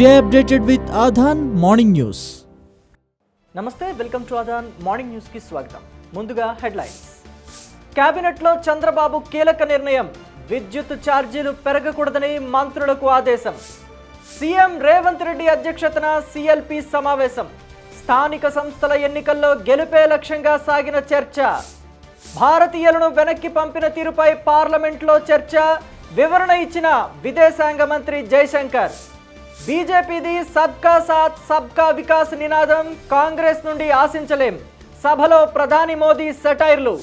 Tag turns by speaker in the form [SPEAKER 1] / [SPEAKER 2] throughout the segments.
[SPEAKER 1] Stay updated with Aadhan morning news
[SPEAKER 2] నమస్తే welcome to Aadhan morning న్యూస్కి స్వాగతం. ముందుగా హెడ్లైన్స్. క్యాబినెట్లో చంద్రబాబు కీలక నిర్ణయం. విద్యుత్ ఛార్జీలు పెరగకూడదని మంత్రులకు ఆదేశం. సీఎం రేవంత్ రెడ్డి అధ్యక్షతన సిఎల్పి సమావేశం. స్థానిక సంస్థల ఎన్నికల్లో గెలుపే లక్ష్యంగా సాగిన చర్చ. భారతీయులను వెనక్కి పంపిన తీరుపై పార్లమెంట్లో చర్చ. వివరణ ఇచ్చిన విదేశాంగ మంత్రి జైశంకర్ బీజేపీది సబ్కా సాత్ సబ్కా వికాస్ నినాదం కాంగ్రెస్ నుండి ఆశించలేం. సభలో ప్రధాని మోదీ సెటైర్లు.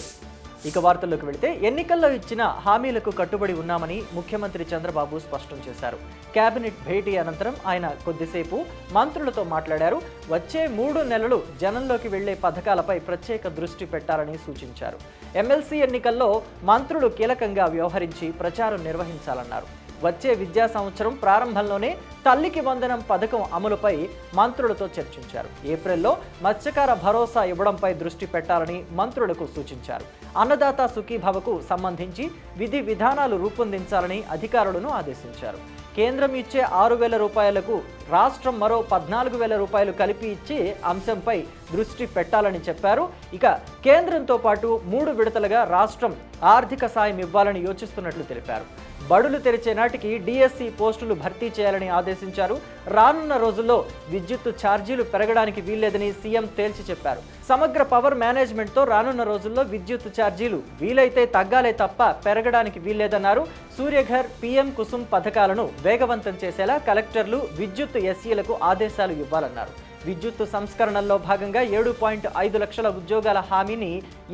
[SPEAKER 2] ఇక వార్తల్లోకి వెళితే ఎన్నికల్లో ఇచ్చిన హామీలకు కట్టుబడి ఉన్నామని ముఖ్యమంత్రి చంద్రబాబు స్పష్టం చేశారు. కేబినెట్ భేటీ అనంతరం ఆయన కొద్దిసేపు మంత్రులతో మాట్లాడారు. వచ్చే మూడు నెలలు జనంలోకి వెళ్ళే పథకాలపై ప్రత్యేక దృష్టి పెట్టాలని సూచించారు. ఎమ్మెల్సీ ఎన్నికల్లో మంత్రులు కీలకంగా వ్యవహరించి ప్రచారం నిర్వహించాలన్నారు. వచ్చే విద్యా సంవత్సరం ప్రారంభంలోనే తల్లికి వందనం పథకం అమలుపై మంత్రులతో చర్చించారు. ఏప్రిల్లో మత్స్యకార భరోసా ఇవ్వడంపై దృష్టి పెట్టాలని మంత్రులకు సూచించారు. అన్నదాత సుఖీభవకు సంబంధించి విధి విధానాలు రూపొందించాలని అధికారులను ఆదేశించారు. కేంద్రం ఇచ్చే ఆరు వేల రూపాయలకు రాష్ట్రం మరో పద్నాలుగు వేల రూపాయలు కలిపి ఇచ్చే అంశంపై దృష్టి పెట్టాలని చెప్పారు. ఇక కేంద్రంతో పాటు మూడు విడతలుగా రాష్ట్రం ఆర్థిక సాయం ఇవ్వాలని యోచిస్తున్నట్లు తెలిపారు. బడులు తెరిచే నాటికి డిఎస్సి పోస్టులు భర్తీ చేయాలని ఆదేశించారు. రానున్న రోజుల్లో విద్యుత్ ఛార్జీలు పెరగడానికి వీల్లేదని సీఎం తేల్చి చెప్పారు. సమగ్ర పవర్ మేనేజ్మెంట్తో రానున్న రోజుల్లో విద్యుత్ ఛార్జీలు వీలైతే తగ్గాలే తప్ప పెరగడానికి వీల్లేదన్నారు. సూర్యఘర్ పీఎం కుసుమ్ పథకాలను వేగవంతం చేసేలా కలెక్టర్లు విద్యుత్ ఎస్సీలకు ఆదేశాలు ఇవ్వాలన్నారు. విద్యుత్ సంస్కరణల్లో భాగంగా ఏడు పాయింట్ ఐదు లక్షల ఉద్యోగాల హామీని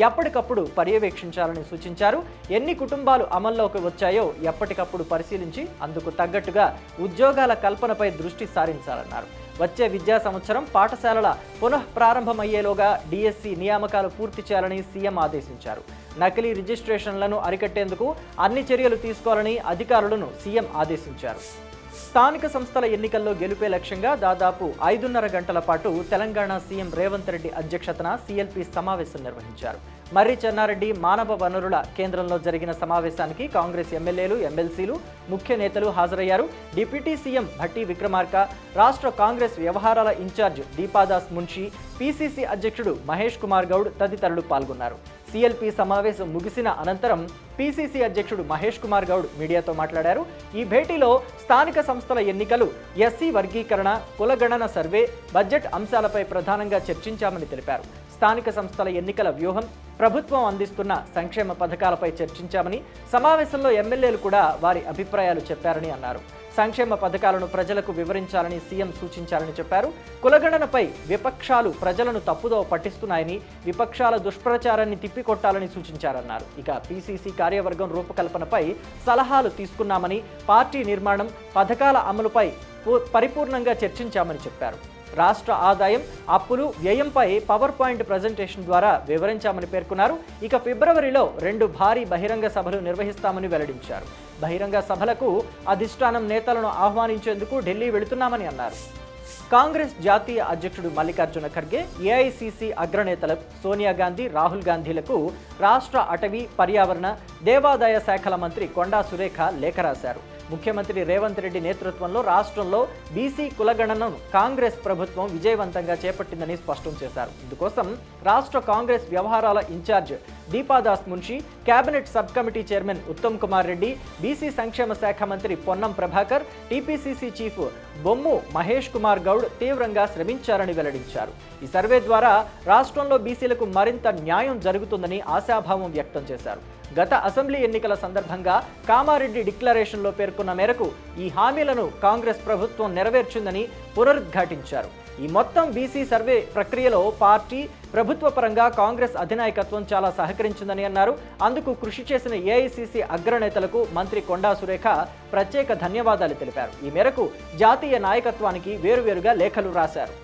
[SPEAKER 2] ఎప్పటికప్పుడు పర్యవేక్షించాలని సూచించారు. ఎన్ని కుటుంబాలు అమల్లోకి వచ్చాయో ఎప్పటికప్పుడు పరిశీలించి అందుకు తగ్గట్టుగా ఉద్యోగాల కల్పనపై దృష్టి సారించాలన్నారు. వచ్చే విద్యా సంవత్సరం పాఠశాలల పునః ప్రారంభమయ్యేలోగా డిఎస్సి నియామకాలు పూర్తి చేయాలని సీఎం ఆదేశించారు. నకిలీ రిజిస్ట్రేషన్లను అరికట్టేందుకు అన్ని చర్యలు తీసుకోవాలని అధికారులను సీఎం ఆదేశించారు. స్థానిక సంస్థల ఎన్నికల్లో గెలుపే లక్ష్యంగా దాదాపు ఐదున్నర గంటల పాటు తెలంగాణ సీఎం రేవంత్ రెడ్డి అధ్యక్షతన సీఎల్పీ సమావేశం నిర్వహించారు. మర్రి చెన్నారెడ్డి మానవ వనరుల కేంద్రంలో జరిగిన సమావేశానికి కాంగ్రెస్ ఎమ్మెల్యేలు ఎమ్మెల్సీలు ముఖ్య నేతలు హాజరయ్యారు. డిప్యూటీ సీఎం భట్టి విక్రమార్క రాష్ట్ర కాంగ్రెస్ వ్యవహారాల ఇన్ఛార్జ్ దీపాదాస్ మున్షి పీసీసీ అధ్యక్షుడు మహేష్ కుమార్ గౌడ్ తదితరులు పాల్గొన్నారు. సిఎల్పి సమావేశం ముగిసిన అనంతరం పిసిసి అధ్యక్షుడు మహేష్ కుమార్ గౌడ్ మీడియాతో మాట్లాడారు. ఈ భేటీలో స్థానిక సంస్థల ఎన్నికలు ఎస్సీ వర్గీకరణ కులగణన సర్వే బడ్జెట్ అంశాలపై ప్రధానంగా చర్చించామని తెలిపారు. స్థానిక సంస్థల ఎన్నికల వ్యూహం ప్రభుత్వం అందిస్తున్న సంక్షేమ పథకాలపై చర్చించామని సమావేశంలో ఎమ్మెల్యేలు కూడా వారి అభిప్రాయాలు చెప్పారని అన్నారు. సంక్షేమ పథకాలను ప్రజలకు వివరించాలని సీఎం సూచించారని చెప్పారు. కులగణనపై విపక్షాలు ప్రజలను తప్పుదో పట్టిస్తున్నాయని విపక్షాల దుష్ప్రచారాన్ని తిప్పికొట్టాలని సూచించారన్నారు. ఇక పీసీసీ కార్యవర్గం రూపకల్పనపై సలహాలు తీసుకున్నామని పార్టీ నిర్మాణం పథకాల అమలుపై పూ- పరిపూర్ణంగా చర్చించామని చెప్పారు. రాష్ట్ర ఆదాయం అప్పులు వ్యయంపై పవర్ పాయింట్ ప్రజెంటేషన్ ద్వారా వివరించామని పేర్కొన్నారు. ఇక ఫిబ్రవరిలో రెండు భారీ బహిరంగ సభలు నిర్వహిస్తామని వెల్లడించారు. బహిరంగ సభలకు అధిష్టానం నేతలను ఆహ్వానించేందుకు ఢిల్లీ వెళుతున్నామని అన్నారు. కాంగ్రెస్ జాతీయ అధ్యక్షుడు మల్లికార్జున ఖర్గే ఏఐసిసి అగ్రనేతలు సోనియా గాంధీ రాహుల్ గాంధీలకు రాష్ట్ర అటవీ పర్యావరణ దేవాదాయ శాఖల మంత్రి కొండా సురేఖ లేఖ రాశారు. ముఖ్యమంత్రి రేవంత్ రెడ్డి నేతృత్వంలో రాష్ట్రంలో బీసీ కులగణనను కాంగ్రెస్ ప్రభుత్వం విజయవంతంగా చేపట్టిందని స్పష్టం చేశారు. ఇందుకోసం రాష్ట్ర కాంగ్రెస్ వ్యవహారాల incharge Deepa Das Munshi cabinet sub committee chairman Uttam Kumar Reddy BC సంక్షేమ శాఖ మంత్రి పొన్నం ప్రభాకర్ టీపీసీసీ చీఫ్ బొమ్ము మహేష్ కుమార్ గౌడ్ తీవ్రంగా శ్రమించారని వెల్లడించారు. ఈ సర్వే ద్వారా రాష్ట్రంలో బీసీలకు మరింత న్యాయం జరుగుతుందని ఆశాభావం వ్యక్తం చేశారు. గత అసెంబ్లీ ఎన్నికల సందర్భంగా కామారెడ్డి డిక్లరేషన్లో పేర్కొన్న మేరకు ఈ హామీలను కాంగ్రెస్ ప్రభుత్వం నెరవేర్చిందని పునరుద్ఘాటించారు. ఈ మొత్తం బీసీ సర్వే ప్రక్రియలో పార్టీ ప్రభుత్వ పరంగా కాంగ్రెస్ అధినాయకత్వం చాలా సహకరించిందని అన్నారు. అందుకు కృషి చేసిన ఏఐసీసీ అగ్రనేతలకు మంత్రి కొండా సురేఖ ప్రత్యేక ధన్యవాదాలు తెలిపారు. ఈ మేరకు జాతీయ నాయకత్వానికి వేరువేరుగా లేఖలు రాశారు.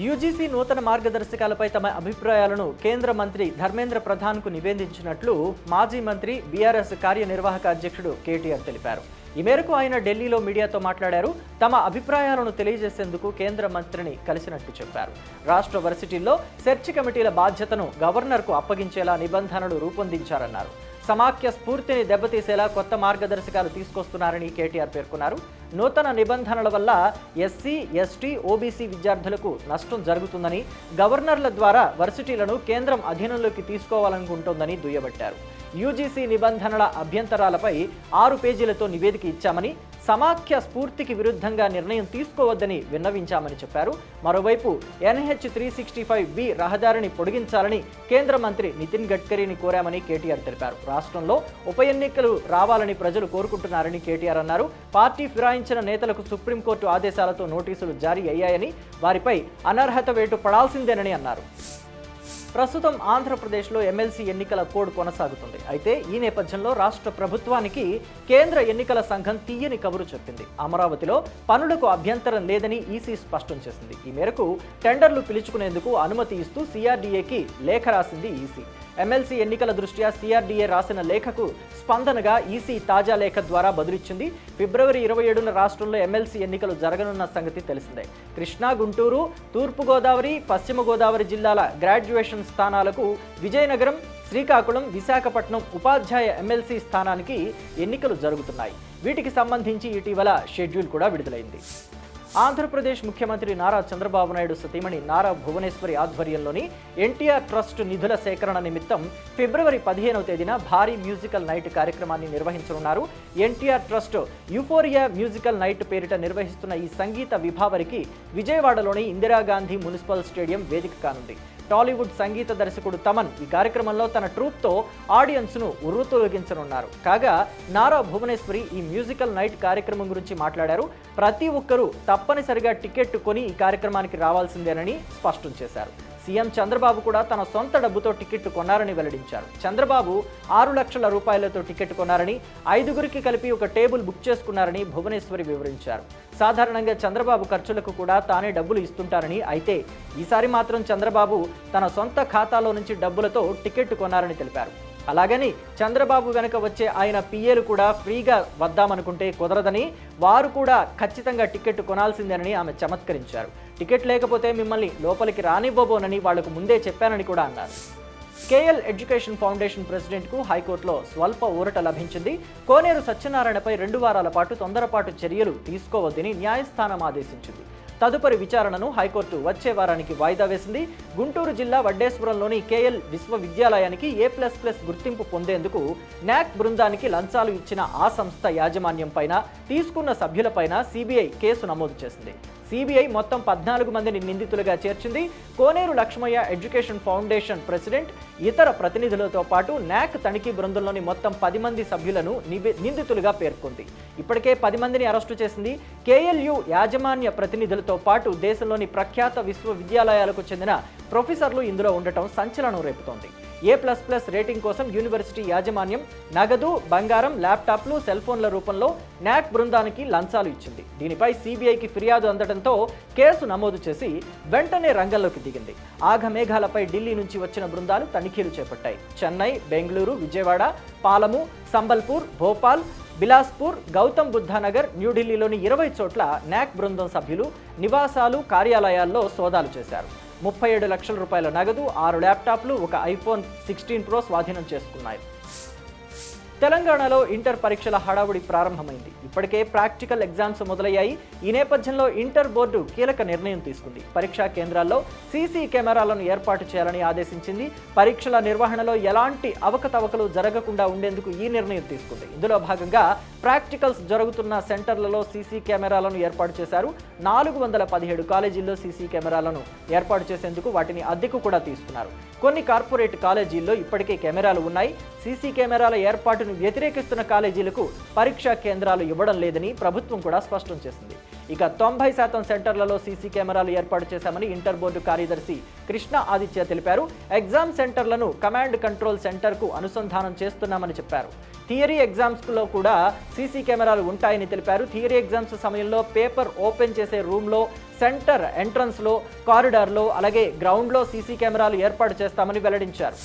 [SPEAKER 2] యూజీసీ నూతన మార్గదర్శకాలపై తమ అభిప్రాయాలను కేంద్ర మంత్రి ధర్మేంద్ర ప్రధాన్కు నివేదించినట్లు మాజీ మంత్రి బీఆర్ఎస్ కార్యనిర్వాహక అధ్యక్షుడు కేటీఆర్ తెలిపారు. ఈ మేరకు ఆయన ఢిల్లీలో మీడియాతో మాట్లాడారు. తమ అభిప్రాయాలను తెలియజేసేందుకు కేంద్ర మంత్రిని కలిసినట్టు చెప్పారు. రాష్ట్ర వర్సిటీల్లో సెర్చ్ కమిటీల బాధ్యతను గవర్నర్కు అప్పగించేలా నిబంధనలు రూపొందించారన్నారు. సమాఖ్య స్ఫూర్తిని దెబ్బతీసేలా కొత్త మార్గదర్శకాలు తీసుకొస్తున్నారని కేటీఆర్ పేర్కొన్నారు. నూతన నిబంధనల వల్ల ఎస్సీ ఎస్టీ ఓబీసీ విద్యార్థులకు నష్టం జరుగుతుందని గవర్నర్ల ద్వారా వర్సిటీలను కేంద్రం అధీనంలోకి తీసుకోవాలనుకుంటోందని దుయ్యబట్టారు. యూజీసీ నిబంధనల అభ్యంతరాలపై ఆరు పేజీలతో నివేదిక ఇచ్చామని సమాఖ్య స్ఫూర్తికి విరుద్ధంగా నిర్ణయం తీసుకోవద్దని విన్నవించామని చెప్పారు. మరోవైపు NH three sixty five B రహదారిని పొడిగించాలని కేంద్ర మంత్రి నితిన్ గడ్కరీని కోరామని కేటీఆర్ తెలిపారు. రాష్ట్రంలో ఉప ఎన్నికలు రావాలని ప్రజలు కోరుకుంటున్నారని కేటీఆర్ అన్నారు. పార్టీ ఫిరాయించిన నేతలకు సుప్రీంకోర్టు ఆదేశాలతో నోటీసులు జారీ అయ్యాయని వారిపై అనర్హత వేటు పడాల్సిందేనని అన్నారు. ప్రస్తుతం ఆంధ్రప్రదేశ్లో ఎమ్మెల్సీ ఎన్నికల కోడ్ కొనసాగుతుంది. అయితే ఈ నేపథ్యంలో రాష్ట్ర ప్రభుత్వానికి కేంద్ర ఎన్నికల సంఘం తీయని కబురు చెప్పింది. అమరావతిలో పనులకు అభ్యంతరం లేదని ఈసీ స్పష్టం చేసింది. ఈ మేరకు టెండర్లు పిలుచుకునేందుకు అనుమతి ఇస్తూ సిఆర్డీఏకి లేఖ రాసింది ఈసీ. ఎమ్మెల్సీ ఎన్నికల దృష్ట్యా సిఆర్డీఏ రాసిన లేఖకు స్పందనగా ఈసీ తాజా లేఖ ద్వారా బదులిచ్చింది. ఫిబ్రవరి ఇరవై ఏడున రాష్ట్రంలో ఎమ్మెల్సీ ఎన్నికలు జరగనున్న సంగతి తెలిసిందే. కృష్ణా గుంటూరు తూర్పుగోదావరి పశ్చిమ గోదావరి జిల్లాల గ్రాడ్యుయేషన్ స్థానాలకు విజయనగరం శ్రీకాకుళం విశాఖపట్నం ఉపాధ్యాయ ఎమ్మెల్సీ స్థానానికి ఎన్నికలు జరుగుతున్నాయి. వీటికి సంబంధించి ఇటీవల షెడ్యూల్ కూడా విడుదలైంది. ఆంధ్రప్రదేశ్ ముఖ్యమంత్రి నారా చంద్రబాబు నాయుడు సతీమణి నారా భువనేశ్వరి ఆధ్వర్యంలోని ఎన్టీఆర్ ట్రస్ట్ నిధుల సేకరణ నిమిత్తం ఫిబ్రవరి పదిహేనవ తేదీన భారీ మ్యూజికల్ నైట్ కార్యక్రమాన్ని నిర్వహించనున్నారు. NTR trust euphoria musical night పేరిట నిర్వహిస్తున్న ఈ సంగీత విభావరికి విజయవాడలోని ఇందిరాగాంధీ మున్సిపల్ స్టేడియం వేదిక కానుంది. టాలీవుడ్ సంగీత దర్శకుడు తమన్ ఈ కార్యక్రమంలో తన ట్రూప్తో ఆడియన్స్ను ఉర్రుతొలగించనున్నారు. కాగా నారా భువనేశ్వరి ఈ మ్యూజికల్ నైట్ కార్యక్రమం గురించి మాట్లాడారు. ప్రతి ఒక్కరూ తప్పనిసరిగా టికెట్ కొని ఈ కార్యక్రమానికి రావాల్సిందేనని స్పష్టం చేశారు. సీఎం చంద్రబాబు కూడా తన సొంత డబ్బుతో టికెట్ కొన్నారని వెల్లడించారు. చంద్రబాబు ఆరు లక్షల రూపాయలతో టికెట్ కొన్నారని ఐదుగురికి కలిపి ఒక టేబుల్ బుక్ చేసుకున్నారని భువనేశ్వరి వివరించారు. సాధారణంగా చంద్రబాబు ఖర్చులకు కూడా తానే డబ్బులు ఇస్తుంటారని అయితే ఈసారి మాత్రం చంద్రబాబు తన సొంత ఖాతాలో నుంచి డబ్బులతో టికెట్ కొన్నారని తెలిపారు. అలాగని చంద్రబాబు వెనక వచ్చే ఆయన పిఏలు కూడా ఫ్రీగా వద్దామనుకుంటే కుదరదని వారు కూడా ఖచ్చితంగా టికెట్ కొనాల్సిందేనని ఆమె చమత్కరించారు. టికెట్ లేకపోతే మిమ్మల్ని లోపలికి రానివ్వబోనని వాళ్ళకు ముందే చెప్పానని కూడా అన్నారు. కేఎల్ ఎడ్యుకేషన్ ఫౌండేషన్ ప్రెసిడెంట్కు హైకోర్టులో స్వల్ప ఊరట లభించింది. కోనేరు సత్యనారాయణపై రెండు వారాల పాటు తొందరపాటు చర్యలు తీసుకోవద్దని న్యాయస్థానం ఆదేశించింది. తదుపరి విచారణను హైకోర్టు వచ్చే వారానికి వాయిదా వేసింది. గుంటూరు జిల్లా వడ్డేశ్వరంలోని కేఎల్ విశ్వవిద్యాలయానికి ఏ ప్లస్ ప్లస్ గుర్తింపు పొందేందుకు న్యాక్ బృందానికి లంచాలు ఇచ్చిన ఆ సంస్థ యాజమాన్యం పైన తీసుకున్న సభ్యులపైన సిబిఐ కేసు నమోదు చేసింది. సిబిఐ మొత్తం పద్నాలుగు మందిని నిందితులుగా చేర్చింది. Koneru Lakshmaiah education foundation president. ఇతర ప్రతినిధులతో పాటు న్యాక్ తనిఖీ బృందంలోని మొత్తం పది మంది సభ్యులను నిందితులుగా పేర్కొంది. ఇప్పటికే పది మందిని అరెస్టు చేసింది. కేఎల్యు యాజమాన్య ప్రతినిధులతో పాటు దేశంలోని ప్రఖ్యాత విశ్వవిద్యాలయాలకు చెందిన ప్రొఫెసర్లు ఇందులో ఉండటం సంచలనం రేపుతోంది. ఏ ప్లస్ ప్లస్ రేటింగ్ కోసం యూనివర్సిటీ యాజమాన్యం నగదు బంగారం ల్యాప్టాప్లు సెల్ ఫోన్ల రూపంలో నాక్ బృందానికి లంచాలు ఇచ్చింది. దీనిపై సిబిఐకి ఫిర్యాదు అందడంతో కేసు నమోదు చేసి వెంటనే రంగంలోకి దిగింది. ఆఘమేఘాలపై ఢిల్లీ నుంచి వచ్చిన బృందాలు తనిఖీలు చేపట్టాయి. చెన్నై బెంగళూరు విజయవాడ పాలము సంబల్పూర్ భోపాల్ బిలాస్పూర్ గౌతమ్ బుద్ధానగర్ న్యూఢిల్లీలోని ఇరవై చోట్ల నాక్ బృందం సభ్యులు నివాసాలు కార్యాలయాల్లో సోదాలు చేశారు. ముప్పై ఏడు లక్షల రూపాయల నగదు ఆరు ల్యాప్టాప్లు ఒక ఐఫోన్ సిక్స్టీన్ ప్రో స్వాధీనం చేసుకున్నాయి. తెలంగాణలో ఇంటర్ పరీక్షల హడావుడి ప్రారంభమైంది. ఇప్పటికే ప్రాక్టికల్ ఎగ్జామ్స్ మొదలయ్యాయి. ఈ నేపథ్యంలో ఇంటర్ బోర్డు కీలక నిర్ణయం తీసుకుంది. పరీక్షా కేంద్రాల్లో సీసీ కెమెరాలను ఏర్పాటు చేయాలని ఆదేశించింది. పరీక్షల నిర్వహణలో ఎలాంటి అవకతవకలు జరగకుండా ఉండేందుకు ఈ నిర్ణయం తీసుకుంది. ఇందులో భాగంగా ప్రాక్టికల్స్ జరుగుతున్న సెంటర్లలో సీసీ కెమెరాలను ఏర్పాటు చేశారు. నాలుగు వందల పదిహేడు కాలేజీల్లో సీసీ కెమెరాలను ఏర్పాటు చేసేందుకు వాటిని అద్దెకు కూడా తీసుకున్నారు. కొన్ని కార్పొరేట్ కాలేజీల్లో ఇప్పటికే కెమెరాలు ఉన్నాయి. సీసీ కెమెరాల ఏర్పాటును వ్యతిరేకిస్తున్న కాలేజీలకు పరీక్షా కేంద్రాలు ఇవ్వడం లేదని ప్రభుత్వం కూడా స్పష్టం చేసింది. ఇక తొంభై శాతం సెంటర్లలో సీసీ కెమెరాలు ఏర్పాటు చేశామని ఇంటర్ బోర్డు కార్యదర్శి కృష్ణ ఆదిత్య తెలిపారు. ఎగ్జామ్ సెంటర్లను కమాండ్ కంట్రోల్ సెంటర్కు అనుసంధానం చేస్తున్నామని చెప్పారు. థియరీ ఎగ్జామ్స్లో కూడా సీసీ కెమెరాలు ఉంటాయని తెలిపారు. థియరీ ఎగ్జామ్స్ సమయంలో పేపర్ ఓపెన్ చేసే రూమ్లో సెంటర్ ఎంట్రన్స్లో కారిడార్లో అలాగే గ్రౌండ్లో సీసీ కెమెరాలు ఏర్పాటు చేస్తామని వెల్లడించారు.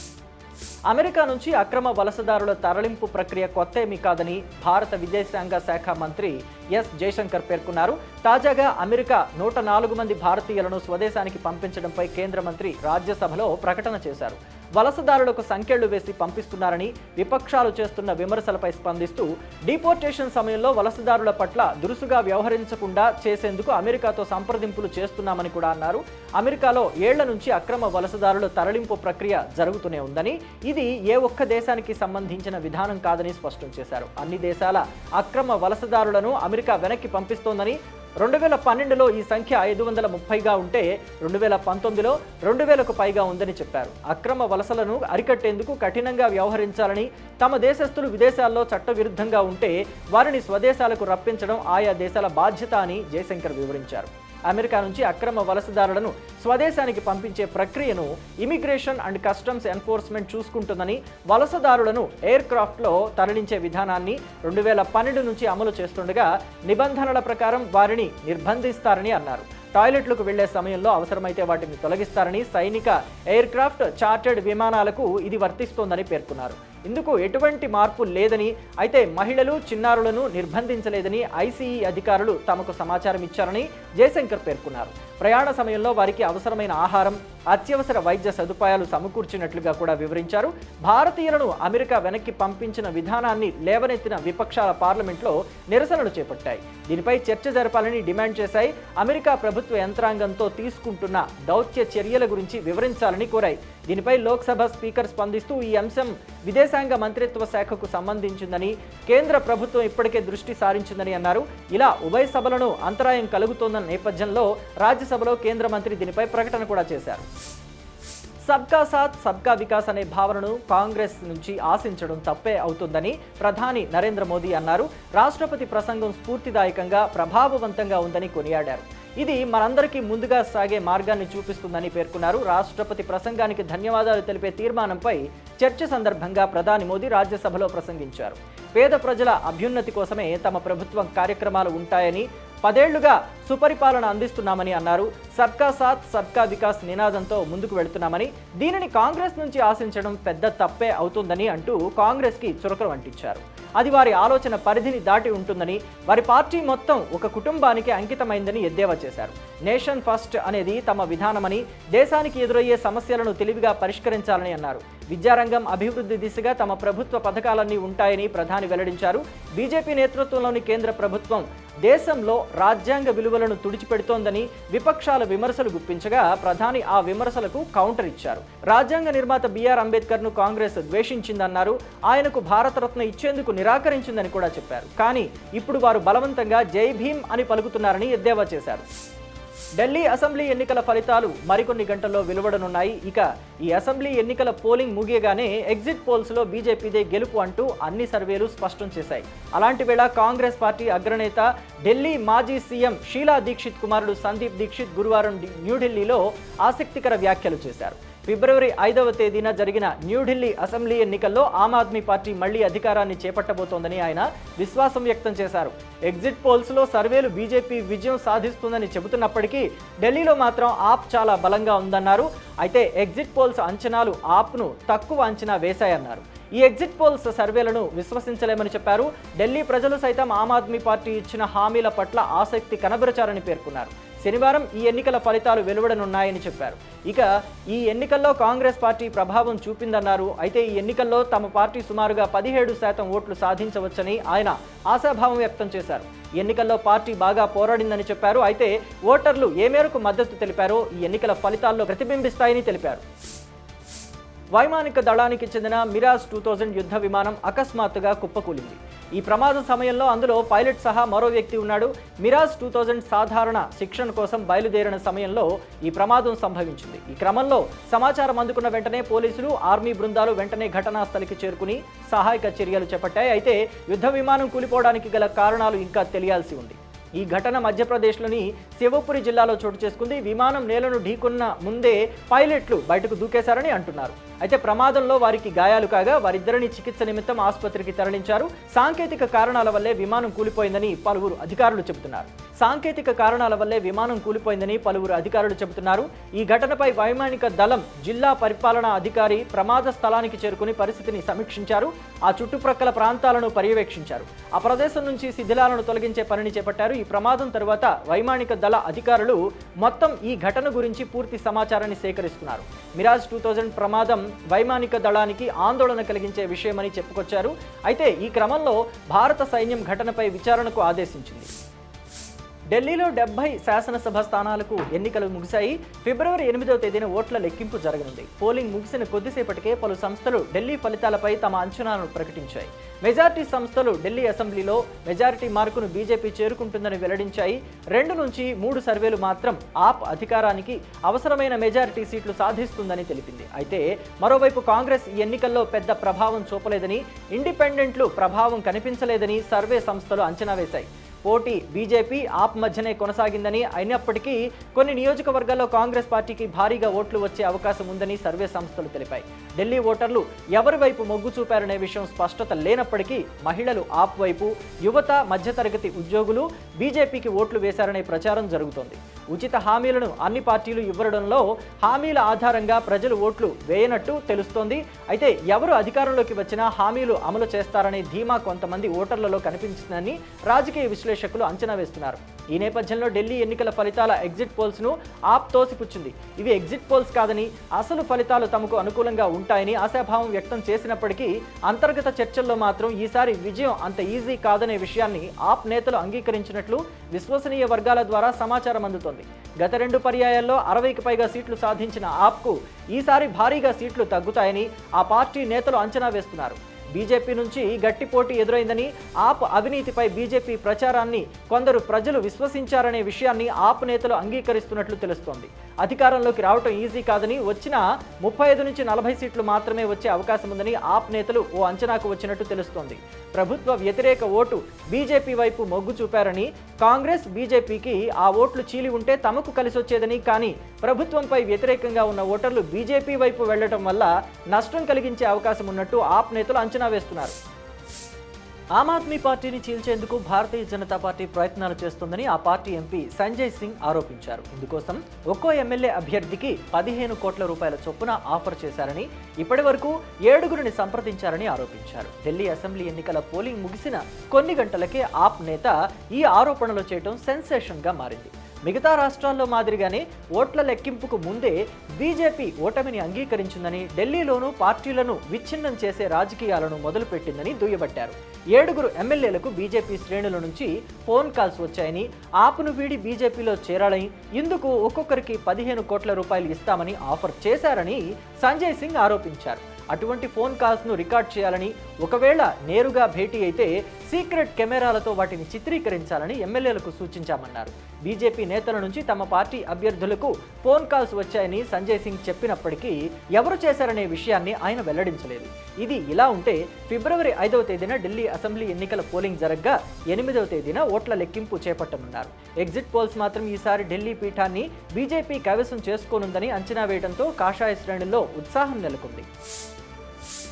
[SPEAKER 2] అమెరికా నుంచి అక్రమ వలసదారుల తరలింపు ప్రక్రియ కొత్త ఏమీ కాదని భారత విదేశాంగ శాఖ మంత్రి ఎస్ జయశంకర్ పేర్కొన్నారు. తాజాగా అమెరికా నూట నాలుగు మంది భారతీయులను స్వదేశానికి పంపించడంపై కేంద్ర మంత్రి రాజ్యసభలో ప్రకటన చేశారు. వలసదారులకు సంఖ్యలు వేసి పంపిస్తున్నారని విపక్షాలు చేస్తున్న విమర్శలపై స్పందిస్తూ డిపోర్టేషన్ సమయంలో వలసదారుల పట్ల దురుసుగా వ్యవహరించకుండా చేసేందుకు అమెరికాతో సంప్రదింపులు చేస్తున్నామని కూడా అన్నారు. అమెరికాలో ఏళ్ళ నుంచి అక్రమ వలసదారుల తరలింపు ప్రక్రియ జరుగుతూనే ఉందని ఇది ఏ ఒక్క దేశానికి సంబంధించిన విధానం కాదని స్పష్టం చేశారు. అన్ని దేశాల అక్రమ వలసదారులను అమెరికా వెనక్కి పంపిస్తోందని రెండు వేల పన్నెండులో ఈ సంఖ్య ఐదు వందల ముప్పైగా ఉంటే రెండు వేల పంతొమ్మిదిలో రెండు వేలకు పైగా ఉందని చెప్పారు. అక్రమ వలసలను అరికట్టేందుకు కఠినంగా వ్యవహరించాలని తమ దేశస్థులు విదేశాల్లో చట్టవిరుద్ధంగా ఉంటే వారిని స్వదేశాలకు రప్పించడం ఆయా దేశాల బాధ్యత అని జయశంకర్ వివరించారు. అమెరికా నుంచి అక్రమ వలసదారులను స్వదేశానికి పంపించే ప్రక్రియను ఇమిగ్రేషన్ అండ్ కస్టమ్స్ ఎన్ఫోర్స్మెంట్ చూసుకుంటుందని వలసదారులను ఎయిర్ క్రాఫ్ట్లో తరలించే విధానాన్ని రెండు వేల పన్నెండు నుంచి అమలు చేస్తుండగా నిబంధనల ప్రకారం వారిని నిర్బంధిస్తారని అన్నారు. టాయిలెట్లకు వెళ్ళే సమయంలో అవసరమైతే వాటిని తొలగిస్తారని సైనిక ఎయిర్ క్రాఫ్ట్ చార్టెడ్ విమానాలకు ఇది వర్తిస్తోందని పేర్కొన్నారు. ఇందుకు ఎటువంటి మార్పు లేదని అయితే మహిళలు చిన్నారులను నిర్బంధించలేదని ఐసీఈ అధికారులు తమకు సమాచారం ఇచ్చారని జయశంకర్ పేర్కొన్నారు. ప్రయాణ సమయంలో వారికి అవసరమైన ఆహారం అత్యవసర వైద్య సదుపాయాలు సమకూర్చినట్లుగా కూడా వివరించారు. భారతీయులను అమెరికా వెనక్కి పంపించిన విధానాన్ని లేవనెత్తిన విపక్షాల పార్లమెంట్లో నిరసనలు చేపట్టాయి. దీనిపై చర్చ జరపాలని డిమాండ్ చేశాయి. అమెరికా ప్రభుత్వ యంత్రాంగంతో తీసుకుంటున్న దౌత్య చర్యల గురించి వివరించాలని కోరాయి. దీనిపై లోక్సభ స్పీకర్ స్పందిస్తూ ఈ అంశం విదేశాంగ మంత్రిత్వ శాఖకు సంబంధించిందని కేంద్ర ప్రభుత్వం ఇప్పటికే దృష్టి సారించిందని అన్నారు. ఇలా ఉభయ సభలను అంతరాయం కలుగుతోన్న నేపథ్యంలో రాజ్యసభలో కేంద్ర మంత్రి దీనిపై ప్రకటన కూడా చేశారు. సబ్కా సాత్ సబ్కా వికాస్ అనే భావనను కాంగ్రెస్ నుంచి ఆశించడం తప్పే అవుతుందని ప్రధాని నరేంద్ర మోదీ అన్నారు. రాష్ట్రపతి ప్రసంగం స్ఫూర్తిదాయకంగా ప్రభావవంతంగా ఉందని కొనియాడారు. ఇది మనందరికీ ముందుగా సాగే మార్గాన్ని చూపిస్తుందని పేర్కొన్నారు. రాష్ట్రపతి ప్రసంగానికి ధన్యవాదాలు తెలిపే తీర్మానంపై చర్చ సందర్భంగా ప్రధాని మోదీ రాజ్యసభలో ప్రసంగించారు. పేద ప్రజల అభ్యున్నతి కోసమే తమ ప్రభుత్వం కార్యక్రమాలు ఉంటాయని పదేళ్ళుగా సుపరిపాలన అందిస్తున్నామని అన్నారు. సబ్కా సాత్ సబ్కా వికాస్ నినాదంతో ముందుకు వెళుతున్నామని దీనిని కాంగ్రెస్ నుంచి ఆశించడం పెద్ద తప్పే అవుతుందని అంటూ కాంగ్రెస్కి చురకలు అంటించారు. అది వారి ఆలోచన పరిధిని దాటి ఉంటుందని వారి పార్టీ మొత్తం ఒక కుటుంబానికి అంకితమైందని ఎద్దేవా చేశారు. నేషన్ ఫస్ట్ అనేది తమ విధానమని దేశానికి ఎదురయ్యే సమస్యలను తెలివిగా పరిష్కరించాలని అన్నారు. విద్యారంగం అభివృద్ధి దిశగా తమ ప్రభుత్వ పథకాలన్నీ ఉంటాయని ప్రధాని వెల్లడించారు. బీజేపీ నేతృత్వంలోని కేంద్ర ప్రభుత్వం దేశంలో రాజ్యాంగ విలువ విలువలను తుడిచిపెడుతోందని విపక్షాల విమర్శలు గుప్పించగా ప్రధాని ఆ విమర్శలకు కౌంటర్ ఇచ్చారు. రాజ్యాంగ నిర్మాత బిఆర్ అంబేద్కర్ను కాంగ్రెస్ ద్వేషించిందన్నారు. ఆయనకు భారతరత్న ఇచ్చేందుకు నిరాకరించిందని కూడా చెప్పారు. కానీ ఇప్పుడు వారు బలవంతంగా జై భీమ్ అని పలుకుతున్నారని ఎద్దేవా చేశారు. ఢిల్లీ అసెంబ్లీ ఎన్నికల ఫలితాలు మరికొన్ని గంటల్లో వెలువడనున్నాయి. ఇక ఈ అసెంబ్లీ ఎన్నికల పోలింగ్ ముగియగానే ఎగ్జిట్ పోల్స్లో బీజేపీదే గెలుపు అంటూ అన్ని సర్వేలు స్పష్టం చేశాయి. అలాంటి వేళ కాంగ్రెస్ పార్టీ అగ్రనేత ఢిల్లీ మాజీ సీఎం షీలా దీక్షిత్ కుమారుడు సందీప్ దీక్షిత్ గురువారం న్యూఢిల్లీలో ఆసక్తికర వ్యాఖ్యలు చేశారు. ఫిబ్రవరి ఐదవ తేదీన జరిగిన న్యూఢిల్లీ అసెంబ్లీ ఎన్నికల్లో ఆమ్ ఆద్మీ పార్టీ మళ్ళీ అధికారాన్ని చేపట్టబోతోందని ఆయన విశ్వాసం వ్యక్తం చేశారు. ఎగ్జిట్ పోల్స్లో సర్వేలు బీజేపీ విజయం సాధిస్తుందని చెబుతున్నప్పటికీ ఢిల్లీలో మాత్రం ఆప్ చాలా బలంగా ఉందన్నారు. అయితే ఎగ్జిట్ పోల్స్ అంచనాలు ఆప్ను తక్కువ అంచనా వేశాయన్నారు. ఈ ఎగ్జిట్ పోల్స్ సర్వేలను విశ్వసించలేమని చెప్పారు. ఢిల్లీ ప్రజలు సైతం ఆమ్ ఆద్మీ పార్టీ ఇచ్చిన హామీల పట్ల ఆసక్తి కనబరచారని పేర్కొన్నారు. శనివారం ఈ ఎన్నికల ఫలితాలు వెలువడనున్నాయని చెప్పారు. ఇక ఈ ఎన్నికల్లో కాంగ్రెస్ పార్టీ ప్రభావం చూపిందన్నారు. అయితే ఈ ఎన్నికల్లో తమ పార్టీ సుమారుగా పదిహేడు శాతం ఓట్లు సాధించవచ్చని ఆయన ఆశాభావం వ్యక్తం చేశారు. ఎన్నికల్లో పార్టీ బాగా పోరాడిందని చెప్పారు. అయితే ఓటర్లు ఏ మేరకు మద్దతు తెలిపారో ఈ ఎన్నికల ఫలితాల్లో ప్రతిబింబిస్తాయని తెలిపారు. వైమానిక దళానికి చెందిన మిరాజ్ టూ థౌజండ్ యుద్ధ విమానం అకస్మాత్తుగా కుప్పకూలింది. ఈ ప్రమాదం సమయంలో అందులో పైలట్ సహా మరో వ్యక్తి ఉన్నాడు. మిరాజ్ టూ థౌజండ్ సాధారణ శిక్షణ కోసం బయలుదేరిన సమయంలో ఈ ప్రమాదం సంభవించింది. ఈ క్రమంలో సమాచారం అందుకున్న వెంటనే పోలీసులు ఆర్మీ బృందాలు వెంటనే ఘటనా స్థలికి చేరుకుని సహాయక చర్యలు చేపట్టాయి. అయితే యుద్ధ విమానం కూలిపోవడానికి గల కారణాలు ఇంకా తెలియాల్సి ఉంది. ఈ ఘటన మధ్యప్రదేశ్లోని శివపురి జిల్లాలో చోటు చేసుకుంది. విమానం నేలను ఢీకొన్న ముందే పైలట్లు బయటకు దూకేశారని అంటున్నారు. అయితే ప్రమాదంలో వారికి గాయాలు కాగా వారిద్దరిని చికిత్స నిమిత్తం ఆసుపత్రికి తరలించారు. సాంకేతిక కారణాల వల్లే విమానం కూలిపోయిందని పలువురు అధికారులు చెబుతున్నారు. సాంకేతిక కారణాల వల్లే విమానం కూలిపోయిందని పలువురు అధికారులు చెబుతున్నారు. ఈ ఘటనపై వైమానిక దళం జిల్లా పరిపాలనా అధికారి ప్రమాద స్థలానికి చేరుకుని పరిస్థితిని సమీక్షించారు. ఆ చుట్టుప్రక్కల ప్రాంతాలను పర్యవేక్షించారు. ఆ ప్రదేశం నుంచి శిథిలాలను తొలగించే పనిని చేపట్టారు. ఈ ప్రమాదం తరువాత వైమానిక దళ అధికారులు మొత్తం ఈ ఘటన గురించి పూర్తి సమాచారాన్ని సేకరిస్తున్నారు. మిరాజ్ టూ థౌజండ్ ప్రమాదం వైమానిక దళానికి ఆందోళన కలిగించే విషయమని చెప్పుకొచ్చారు. అయితే ఈ క్రమంలో భారత సైన్యం ఘటనపై విచారణకు ఆదేశించింది. ఢిల్లీలో డెబ్బై శాసనసభ స్థానాలకు ఎన్నికలు ముగిశాయి. ఫిబ్రవరి ఎనిమిదవ తేదీన ఓట్ల లెక్కింపు జరగనుంది. పోలింగ్ ముగిసిన కొద్దిసేపటికే పలు సంస్థలు ఢిల్లీ ఫలితాలపై తమ అంచనాలను ప్రకటించాయి. మెజారిటీ సంస్థలు ఢిల్లీ అసెంబ్లీలో మెజారిటీ మార్కును బీజేపీ చేరుకుంటుందని వెల్లడించాయి. రెండు నుంచి మూడు సర్వేలు మాత్రం ఆప్ అధికారానికి అవసరమైన మెజారిటీ సీట్లు సాధిస్తుందని తెలిపింది. అయితే మరోవైపు కాంగ్రెస్ ఈ ఎన్నికల్లో పెద్ద ప్రభావం చూపలేదని ఇండిపెండెంట్లు ప్రభావం కనిపించలేదని సర్వే సంస్థలు అంచనా వేశాయి. పోటీ బీజేపీ ఆప్ మధ్యనే కొనసాగిందని అయినప్పటికీ కొన్ని నియోజకవర్గాల్లో కాంగ్రెస్ పార్టీకి భారీగా ఓట్లు వచ్చే అవకాశం ఉందని సర్వే సంస్థలు తెలిపాయి. ఢిల్లీ ఓటర్లు ఎవరి వైపు మొగ్గు చూపారనే విషయం స్పష్టత లేనప్పటికీ మహిళలు ఆప్ వైపు యువత మధ్యతరగతి ఉద్యోగులు బీజేపీకి ఓట్లు వేశారనే ప్రచారం జరుగుతోంది. ఉచిత హామీలను అన్ని పార్టీలు ఇవ్వడంలో హామీల ఆధారంగా ప్రజలు ఓట్లు వేయనట్టు తెలుస్తోంది. అయితే ఎవరు అధికారంలోకి వచ్చినా హామీలు అమలు చేస్తారనే ధీమా కొంతమంది ఓటర్లలో కనిపించిందని రాజకీయ విశ్లేషణ విశ్లేషకులు అంచనా వేస్తున్నారు. ఈ నేపథ్యంలో ఢిల్లీ ఎన్నికల ఫలితాల ఎగ్జిట్ పోల్స్ను ఆప్ తోసిపుచ్చింది. ఇవి ఎగ్జిట్ పోల్స్ కాదని అసలు ఫలితాలు తమకు అనుకూలంగా ఉంటాయని ఆశాభావం వ్యక్తం చేసినప్పటికీ అంతర్గత చర్చల్లో మాత్రం ఈసారి విజయం అంత ఈజీ కాదనే విషయాన్ని ఆప్ నేతలు అంగీకరించినట్లు విశ్వసనీయ వర్గాల ద్వారా సమాచారం అందుతోంది. గత రెండు పర్యాయాల్లో అరవైకి పైగా సీట్లు సాధించిన ఆప్కు ఈసారి భారీగా సీట్లు తగ్గుతాయని ఆ పార్టీ నేతలు అంచనా వేస్తున్నారు. బీజేపీ నుంచి గట్టి పోటీ ఎదురైందని ఆప్ అవినీతిపై బీజేపీ ప్రచారాన్ని కొందరు ప్రజలు విశ్వసించారనే విషయాన్ని ఆప్ నేతలు అంగీకరిస్తున్నట్లు తెలుస్తోంది. అధికారంలోకి రావటం ఈజీ కాదని వచ్చిన ముప్పై ఐదు నుంచి నలభై సీట్లు మాత్రమే వచ్చే అవకాశం ఉందని ఆప్ నేతలు ఓ అంచనాకు వచ్చినట్టు తెలుస్తోంది. ప్రభుత్వ వ్యతిరేక ఓటు బీజేపీ వైపు మొగ్గు చూపారని కాంగ్రెస్ బీజేపీకి ఆ ఓట్లు చీలి ఉంటే తమకు కలిసి వచ్చేదని కానీ ప్రభుత్వంపై వ్యతిరేకంగా ఉన్న ఓటర్లు బీజేపీ వైపు వెళ్ళడం వల్ల నష్టం కలిగించే అవకాశం ఉన్నట్టు ఆప్ నేతలు అంచనా వేస్తున్నారు. ఆమ్ ఆద్మీ పార్టీని చీల్చేందుకు భారతీయ జనతా పార్టీ ప్రయత్నాలు చేస్తోందని ఆ పార్టీ ఎంపీ సంజయ్ సింగ్ ఆరోపించారు. ఇందుకోసం ఒక్కో ఎమ్మెల్యే అభ్యర్థికి పదిహేను కోట్ల రూపాయల చొప్పున ఆఫర్ చేశారని ఇప్పటి వరకు ఏడుగురిని సంప్రదించారని ఆరోపించారు. ఢిల్లీ అసెంబ్లీ ఎన్నికల పోలింగ్ ముగిసిన కొన్ని గంటలకే ఆప్ నేత ఈ ఆరోపణలు చేయడం సెన్సేషన్గా మారింది. మిగతా రాష్ట్రాల్లో మాదిరిగానే ఓట్ల లెక్కింపుకు ముందే బీజేపీ ఓటమిని అంగీకరించిందని ఢిల్లీలోనూ పార్టీలను విచ్ఛిన్నం చేసే రాజకీయాలను మొదలుపెట్టిందని దుయ్యబట్టారు. ఏడుగురు ఎమ్మెల్యేలకు బీజేపీ శ్రేణుల నుంచి ఫోన్ కాల్స్ వచ్చాయని ఆపును వీడి బీజేపీలో చేరాలని ఇందుకు ఒక్కొక్కరికి పదిహేను కోట్ల రూపాయలు ఇస్తామని ఆఫర్ చేశారని సంజయ్ సింగ్ ఆరోపించారు. అటువంటి ఫోన్ కాల్స్ను రికార్డ్ చేయాలని ఒకవేళ నేరుగా భేటీ అయితే సీక్రెట్ కెమెరాలతో వాటిని చిత్రీకరించాలని ఎమ్మెల్యేలకు సూచించామన్నారు. బీజేపీ నేతల నుంచి తమ పార్టీ అభ్యర్థులకు ఫోన్ కాల్స్ వచ్చాయని సంజయ్ సింగ్ చెప్పినప్పటికీ ఎవరు చేశారనే విషయాన్ని ఆయన వెల్లడించలేదు. ఇది ఇలా ఉంటే ఫిబ్రవరి ఐదవ తేదీన ఢిల్లీ అసెంబ్లీ ఎన్నికల పోలింగ్ జరగ్గా ఎనిమిదవ తేదీన ఓట్ల లెక్కింపు చేపట్టనున్నారు. ఎగ్జిట్ పోల్స్ మాత్రం ఈసారి ఢిల్లీ పీఠాన్ని బీజేపీ కైవసం చేసుకోనుందని అంచనా వేయడంతో కాషాయ శ్రేణుల్లో ఉత్సాహం నెలకొంది.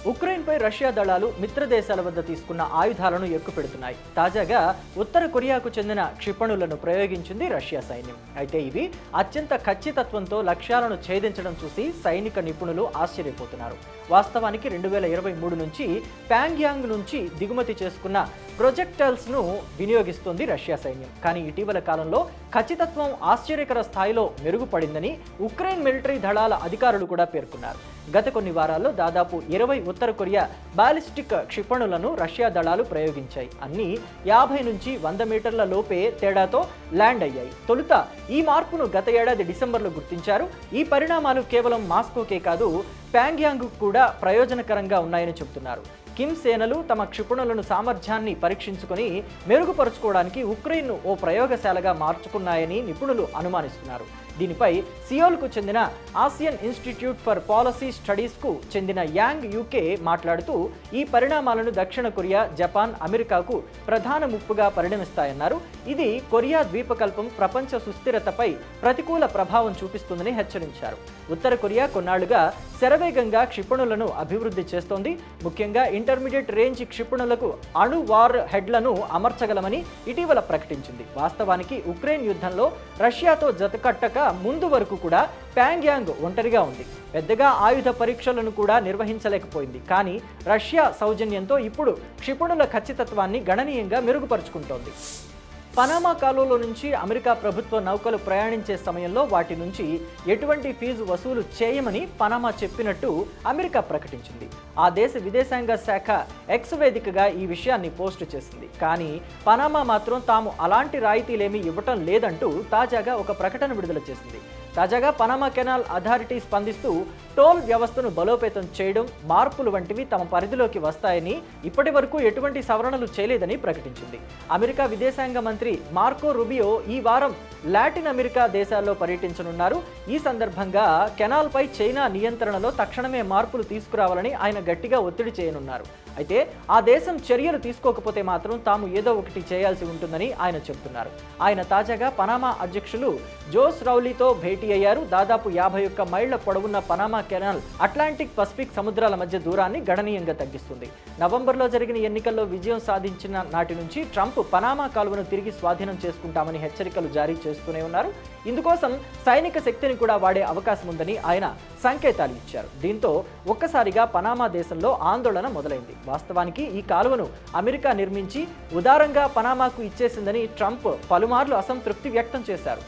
[SPEAKER 2] ఉక్రెయిన్పై రష్యా దళాలు మిత్ర దేశాల వద్ద తీసుకున్న ఆయుధాలను ఎక్కుపెడుతున్నాయి. తాజాగా ఉత్తర కొరియాకు చెందిన క్షిపణులను ప్రయోగించింది రష్యా సైన్యం. అయితే ఇవి అత్యంత ఖచ్చితత్వంతో లక్ష్యాలను ఛేదించడం చూసి సైనిక నిపుణులు ఆశ్చర్యపోతున్నారు. వాస్తవానికి రెండు వేల ఇరవై మూడు నుంచి ప్యాంగ్యాంగ్ నుంచి దిగుమతి చేసుకున్న ప్రొజెక్టైల్స్ను వినియోగిస్తోంది రష్యా సైన్యం. కానీ ఇటీవల కాలంలో ఖచ్చితత్వం ఆశ్చర్యకర స్థాయిలో మెరుగుపడిందని ఉక్రెయిన్ మిలిటరీ దళాల అధికారులు కూడా పేర్కొన్నారు. గత కొన్ని వారాల్లో దాదాపు ఇరవై ఉత్తర కొరియా బాలిస్టిక్ క్షిపణులను రష్యా దళాలు ప్రయోగించాయి. అన్నీ యాభై నుంచి వంద మీటర్ల లోపే తేడాతో ల్యాండ్ అయ్యాయి. తొలుత ఈ మార్పును గత ఏడాది డిసెంబర్లో గుర్తించారు. ఈ పరిణామాలు కేవలం మాస్కోకే కాదు ప్యాంగ్యాంగ్ కూడా ప్రయోజనకరంగా ఉన్నాయని చెబుతున్నారు. కిమ్ సేనలు తమ క్షిపణులను సామర్థ్యాన్ని పరీక్షించుకొని మెరుగుపరుచుకోవడానికి ఉక్రెయిన్ను ఓ ప్రయోగశాలగా మార్చుకున్నాయని నిపుణులు అనుమానిస్తున్నారు. దీనిపై సియోల్కు చెందిన ఆసియన్ ఇన్స్టిట్యూట్ ఫర్ పాలసీ స్టడీస్కు చెందిన యాంగ్ యూకే మాట్లాడుతూ ఈ పరిణామాలను దక్షిణ కొరియా జపాన్ అమెరికాకు ప్రధాన ముప్పుగా పరిణమిస్తాయన్నారు. ఇది కొరియా ద్వీపకల్పం ప్రపంచ సుస్థిరతపై ప్రతికూల ప్రభావం చూపిస్తుందని హెచ్చరించారు. ఉత్తర కొరియా కొన్నాళ్ళుగా శరవేగంగా క్షిపణులను అభివృద్ధి చేస్తోంది. ముఖ్యంగా ఇంటర్మీడియట్ రేంజ్ క్షిపణులకు అణు వార్ హెడ్లను అమర్చగలమని ఇటీవల ప్రకటించింది. వాస్తవానికి ఉక్రెయిన్ యుద్ధంలో రష్యాతో జతకట్టక ముందు వరకు కూడా ప్యాంగ్యాంగ్ ఒంటరిగా ఉంది. పెద్దగా ఆయుధ పరీక్షలను కూడా నిర్వహించలేకపోయింది. కానీ రష్యా సౌజన్యంతో ఇప్పుడు క్షిపణుల ఖచ్చితత్వాన్ని గణనీయంగా మెరుగుపరుచుకుంటోంది. పనామా కాలువలో నుంచి అమెరికా ప్రభుత్వ నౌకలు ప్రయాణించే సమయంలో వాటి నుంచి ఎటువంటి ఫీజు వసూలు చేయమని పనామా చెప్పినట్టు అమెరికా ప్రకటించింది. ఆ దేశ విదేశాంగ శాఖ ఎక్స్ వేదికగా ఈ విషయాన్ని పోస్ట్ చేసింది. కానీ పనామా మాత్రం తాము అలాంటి రాయితీలేమీ ఇవ్వటం లేదంటూ తాజాగా ఒక ప్రకటన విడుదల చేసింది. తాజాగా పనామా కెనాల్ అథారిటీ స్పందిస్తూ టోల్ వ్యవస్థను బలోపేతం చేయడం మార్పులు వంటివి తమ పరిధిలోకి వస్తాయని ఇప్పటి వరకు ఎటువంటి సవరణలు చేయలేదని ప్రకటించింది. అమెరికా విదేశాంగ మంత్రి మార్కో రుబియో ఈ వారం లాటిన్ అమెరికా దేశాల్లో పర్యటించనున్నారు. ఈ సందర్భంగా కెనాల్పై చైనా నియంత్రణలో తక్షణమే మార్పులు తీసుకురావాలని ఆయన గట్టిగా ఒత్తిడి చేయనున్నారు. అయితే ఆ దేశం చర్యలు తీసుకోకపోతే మాత్రం తాము ఏదో ఒకటి చేయాల్సి ఉంటుందని ఆయన చెబుతున్నారు. ఆయన తాజాగా పనామా అధ్యక్షులు జోస్ రౌలీతో భేటీ అయ్యారు. దాదాపు యాభై ఒక్క మైళ్ళ పొడవున్న పనామా కెనాల్ అట్లాంటిక్ పసిఫిక్ సముద్రాల మధ్య దూరాన్ని గణనీయంగా తగ్గిస్తుంది. నవంబర్లో జరిగిన ఎన్నికల్లో విజయం సాధించిన నాటి నుంచి ట్రంప్ పనామా కాలువను తిరిగి స్వాధీనం చేసుకుంటామని హెచ్చరికలు జారీ చేస్తూనే ఉన్నారు. ఇందుకోసం సైనిక శక్తిని కూడా వాడే అవకాశం ఉందని ఆయన సంకేతాలు ఇచ్చారు. దీంతో ఒక్కసారిగా పనామా దేశంలో ఆందోళన మొదలైంది. వాస్తవానికి ఈ కాలువను అమెరికా నిర్మించి ఉదారంగా పనామాకు ఇచ్చేసిందని ట్రంప్ పలుమార్లు అసంతృప్తి వ్యక్తం చేశారు.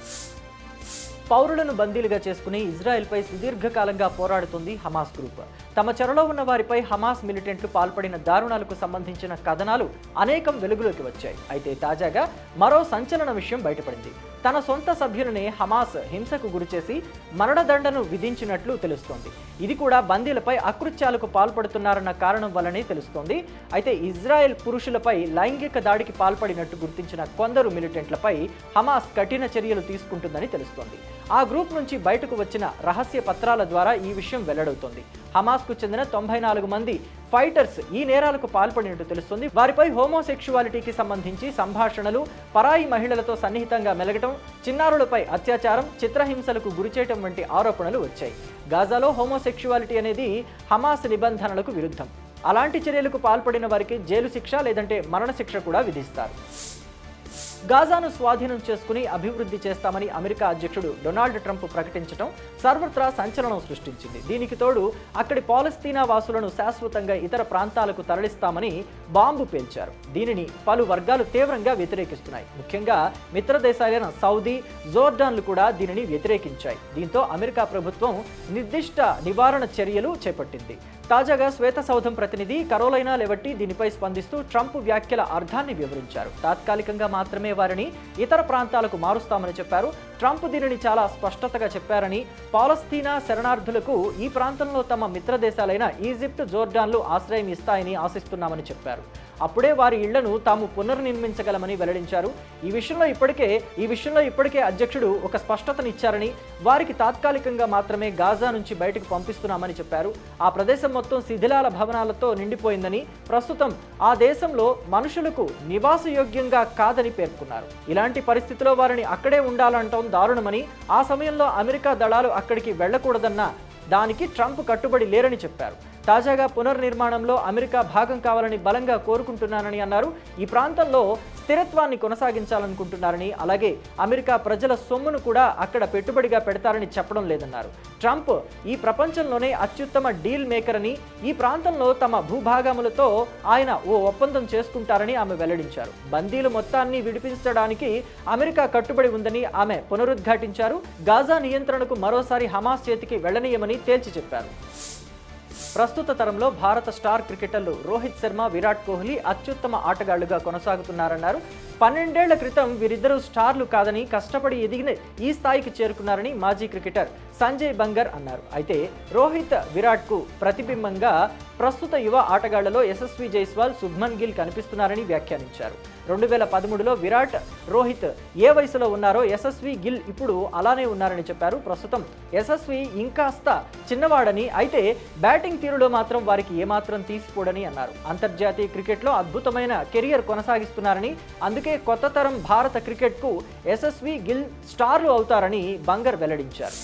[SPEAKER 2] పౌరులను బందీలుగా చేసుకుని ఇజ్రాయెల్పై సుదీర్ఘకాలంగా పోరాడుతుంది హమాస్ గ్రూప్. తమ చెరలో ఉన్న వారిపై హమాస్ మిలిటెంట్లు పాల్పడిన దారుణాలకు సంబంధించిన కథనాలు అనేకం వెలుగులోకి వచ్చాయి. అయితే తాజాగా మరో సంచలన విషయం బయటపడింది. తన సొంత సభ్యులనే హమాస్ హింసకు గురిచేసి మరణదండను విధించినట్లు తెలుస్తోంది. ఇది కూడా బందీలపై అకృత్యాలకు పాల్పడుతున్నారన్న కారణం వల్లనే తెలుస్తోంది. అయితే ఇజ్రాయెల్ పురుషులపై లైంగిక దాడికి పాల్పడినట్టు గుర్తించిన కొందరు మిలిటెంట్లపై హమాస్ కఠిన చర్యలు తీసుకుంటుందని తెలుస్తోంది. ఆ గ్రూప్ నుంచి బయటకు వచ్చిన రహస్య పత్రాల ద్వారా ఈ విషయం వెల్లడవుతోంది. హమాస్ కు చెందిన తొంభై నాలుగు మంది ఫైటర్స్ ఈ నేరాలకు పాల్పడినట్టు తెలుస్తుంది. వారిపై హోమోసెక్షువాలిటీకి సంబంధించి సంభాషణలు పరాయి మహిళలతో సన్నిహితంగా మెలగటం చిన్నారులపై అత్యాచారం చిత్రహింసలకు గురిచేయటం వంటి ఆరోపణలు వచ్చాయి. గాజాలో హోమోసెక్షువాలిటీ అనేది హమాస్ నిబంధనలకు విరుద్ధం. అలాంటి చర్యలకు పాల్పడిన వారికి జైలు శిక్ష లేదంటే మరణశిక్ష కూడా విధిస్తారు. గాజాను స్వాధీనం చేసుకుని అభివృద్ధి చేస్తామని అమెరికా అధ్యక్షుడు డొనాల్డ్ ట్రంప్ ప్రకటించడం సర్వత్రా సంచలనం సృష్టించింది. దీనికి తోడు అక్కడి పాలస్తీనా వాసులను శాశ్వతంగా ఇతర ప్రాంతాలకు తరలిస్తామని బాంబు పేల్చారు. దీనిని పలు వర్గాలు తీవ్రంగా వ్యతిరేకిస్తున్నాయి. ముఖ్యంగా మిత్ర దేశాలైన సౌదీ జోర్డాన్లు కూడా దీనిని వ్యతిరేకించాయి. దీంతో అమెరికా ప్రభుత్వం నిర్దిష్ట నివారణ చర్యలు చేపట్టింది. తాజాగా శ్వేత సౌధం ప్రతినిధి కరోలైనా లెవట్టి దీనిపై స్పందిస్తూ ట్రంప్ వ్యాఖ్యల అర్థాన్ని వివరించారు. తాత్కాలికంగా మాత్రమే వారిని ఇతర ప్రాంతాలకు మారుస్తామని చెప్పారు. ట్రంప్ దీనిని చాలా స్పష్టతగా చెప్పారని పాలస్తీనా శరణార్థులకు ఈ ప్రాంతంలో తమ మిత్రదేశాలైన ఈజిప్ట్ జోర్డాన్లు ఆశ్రయం ఇస్తాయని ఆశిస్తున్నామని చెప్పారు. అప్పుడే వారి ఇళ్ళను తాము పునర్నిర్మించగలమని వెల్లడించారు. ఈ విషయంలో ఇప్పటికే ఈ విషయంలో ఇప్పటికే అధ్యక్షుడు ఒక స్పష్టతనిచ్చారని వారికి తాత్కాలికంగా మాత్రమే గాజా నుంచి బయటకు పంపిస్తున్నామని చెప్పారు. ఆ ప్రదేశం మొత్తం శిథిలాల భవనాలతో నిండిపోయిందని ప్రస్తుతం ఆ దేశంలో మనుషులకు నివాసయోగ్యంగా కాదని పేర్కొన్నారు. ఇలాంటి పరిస్థితిలో వారిని అక్కడే ఉండాలంటం దారుణమని ఆ సమయంలో అమెరికా దళాలు అక్కడికి వెళ్ళకూడదన్న దానికి ట్రంప్ కట్టుబడి లేరని చెప్పారు. తాజాగా పునర్నిర్మాణంలో అమెరికా భాగం కావాలని బలంగా కోరుకుంటున్నానని అన్నారు. ఈ ప్రాంతంలో స్థిరత్వాన్ని కొనసాగించాలనుకుంటున్నారని అలాగే అమెరికా ప్రజల సొమ్మును కూడా అక్కడ పెట్టుబడిగా పెడతారని చెప్పడం లేదన్నారు. ట్రంప్ ఈ ప్రపంచంలోనే అత్యుత్తమ డీల్ మేకర్ అని ఈ ప్రాంతంలో తమ భూభాగములతో ఆయన ఓ ఒప్పందం చేసుకుంటారని ఆమె వెల్లడించారు. బందీలు మొత్తాన్ని విడిపించడానికి అమెరికా కట్టుబడి ఉందని ఆమె పునరుద్ఘాటించారు. గాజా నియంత్రణకు మరోసారి హమాస్ చేతికి వెళ్ళనీయమని తేల్చి చెప్పారు. ప్రస్తుత తరంలో భారత స్టార్ క్రికెటర్లు రోహిత్ శర్మ విరాట్ కోహ్లీ అత్యుత్తమ ఆటగాళ్ళుగా కొనసాగుతున్నారన్నారు. పన్నెండేళ్ళ క్రితం వీరిద్దరూ స్టార్లు కాదని కష్టపడి ఎదిగిన ఈ స్థాయికి చేరుకున్నారని మాజీ క్రికెటర్ సంజయ్ బంగర్ అన్నారు. అయితే రోహిత్ విరాట్కు ప్రతిబింబంగా ప్రస్తుత యువ ఆటగాళ్ళలో యశస్వి జైస్వాల్ శుభ్మన్ గిల్ కనిపిస్తున్నారని వ్యాఖ్యానించారు. రెండు వేల పదమూడులో విరాట్ రోహిత్ ఏ వయసులో ఉన్నారో యశస్వి గిల్ ఇప్పుడు అలానే ఉన్నారని చెప్పారు. ప్రస్తుతం యశస్వి ఇంకాస్త చిన్నవాడని అయితే బ్యాటింగ్ తీరులో మాత్రం వారికి ఏమాత్రం తీసిపోడని అన్నారు. అంతర్జాతీయ క్రికెట్లో అద్భుతమైన కెరియర్ కొనసాగిస్తున్నారని అందుకే కొత్త తరం భారత క్రికెట్కు యశస్వి గిల్ స్టార్లు అవుతారని బంగర్ వెల్లడించారు.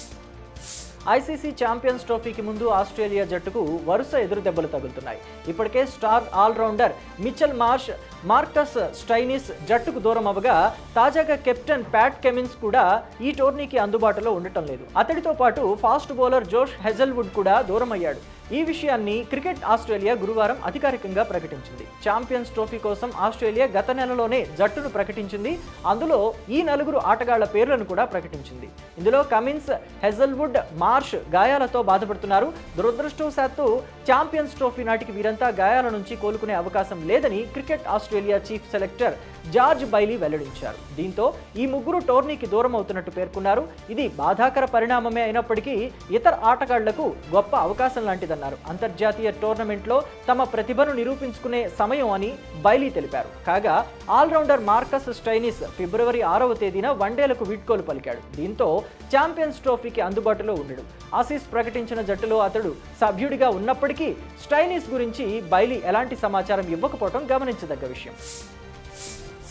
[SPEAKER 2] ఐసీసీ ఛాంపియన్స్ ట్రోఫీకి ముందు ఆస్ట్రేలియా జట్టుకు వరుస ఎదురు దెబ్బలు తగులుతున్నాయి. ఇప్పటికే star allrounder Mitchell Marsh Marcus Stoinis జట్టుకు దూరం అవగా తాజాగా కెప్టెన్ ప్యాట్ కెమిన్స్ కూడా ఈ టోర్నీకి అందుబాటులో ఉండటం లేదు. అతడితో పాటు ఫాస్ట్ బౌలర్ జోష్ హెజల్వుడ్ కూడా దూరం అయ్యాడు ఈ విషయాన్ని క్రికెట్ ఆస్ట్రేలియా గురువారం అధికారికంగా ప్రకటించింది. ఛాంపియన్స్ ట్రోఫీ కోసం ఆస్ట్రేలియా గత నెలలోనే జట్టును ప్రకటించింది. అందులో ఈ నలుగురు ఆటగాళ్ళ పేర్లను కూడా ప్రకటించింది. ఇందులో కమిన్స్ హెజల్వుడ్ మార్ష్ గాయాలతో బాధపడుతున్నారు. దురదృష్టవశాత్తు ఛాంపియన్స్ ట్రోఫీ నాటికి వీరంతా గాయాల నుంచి కోలుకునే అవకాశం లేదని cricket Australia chief selector George Bailey వెల్లడించారు. దీంతో ఈ ముగ్గురు టోర్నీకి దూరం అవుతున్నట్టు పేర్కొన్నారు. ఇది బాధాకర పరిణామమే అయినప్పటికీ ఇతర ఆటగాళ్ళకు గొప్ప అవకాశం లాంటిదన్నారు. అంతర్జాతీయ టోర్నమెంట్లో తమ ప్రతిభను నిరూపించుకునే సమయం అని బైలీ తెలిపారు. కాగా ఆల్రౌండర్ మార్కస్ స్టైనిస్ ఫిబ్రవరి ఆరవ తేదీన వన్డేలకు వీడ్కోలు పలికాడు. దీంతో ఛాంపియన్స్ ట్రోఫీకి అందుబాటులో ఉండడు ఆసీస్ ప్రకటించిన జట్టులో అతడు సభ్యుడిగా ఉన్నప్పటికీ స్టైనిస్ గురించి బైలీ ఎలాంటి సమాచారం ఇవ్వకపోవడం గమనించదగ్గ విషయం.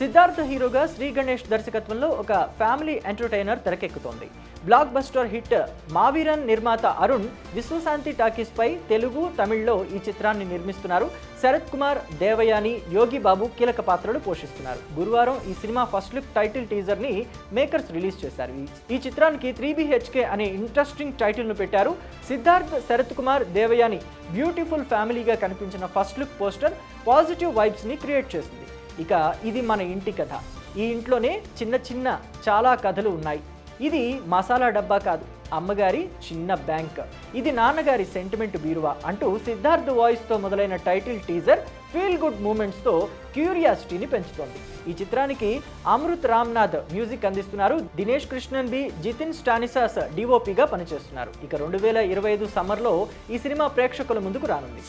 [SPEAKER 2] సిద్ధార్థ హీరోగా శ్రీ గణేష్ దర్శకత్వంలో ఒక ఫ్యామిలీ ఎంటర్టైనర్ తెరకెక్కుతోంది. బ్లాక్ బస్టర్ హిట్ మావీరన్ నిర్మాత అరుణ్ విశ్వశాంతి టాకీస్ పై తెలుగు తమిళ్ళో ఈ చిత్రాన్ని నిర్మిస్తున్నారు. శరత్ కుమార్ దేవయాని యోగి బాబు కీలక పాత్రలు పోషిస్తున్నారు. గురువారం ఈ సినిమా ఫస్ట్ లుక్ టైటిల్ టీజర్ని మేకర్స్ రిలీజ్ చేశారు. ఈ- చిత్రానికి త్రీ బిహెచ్కే అనే ఇంట్రెస్టింగ్ టైటిల్ను పెట్టారు సిద్ధార్థ్ శరత్ కుమార్ దేవయాని. బ్యూటిఫుల్ ఫ్యామిలీగా కనిపించిన ఫస్ట్ లుక్ పోస్టర్ పాజిటివ్ వైబ్స్ని క్రియేట్ చేసింది. ఇక ఇది మన ఇంటి కథ. ఈ ఇంట్లోనే చిన్న చిన్న చాలా కథలు ఉన్నాయి. ఇది మసాలా డబ్బా కాదు అమ్మగారి చిన్న బ్యాంక్. ఇది నాన్నగారి సెంటిమెంట్ బీరువా అంటూ సిద్ధార్థ్ వాయిస్తో మొదలైన టైటిల్ టీజర్ ఫీల్ గుడ్ మూమెంట్స్తో క్యూరియాసిటీని పెంచుతోంది. ఈ చిత్రానికి అమృత్ రామ్నాథ్ మ్యూజిక్ అందిస్తున్నారు. దినేష్ కృష్ణన్ బి జితిన్ స్టానిసాస్ డిఓపిగా పనిచేస్తున్నారు. ఇక రెండు వేల ఇరవై ఐదు సమ్మర్లో ఈ సినిమా ప్రేక్షకుల ముందుకు రానుంది.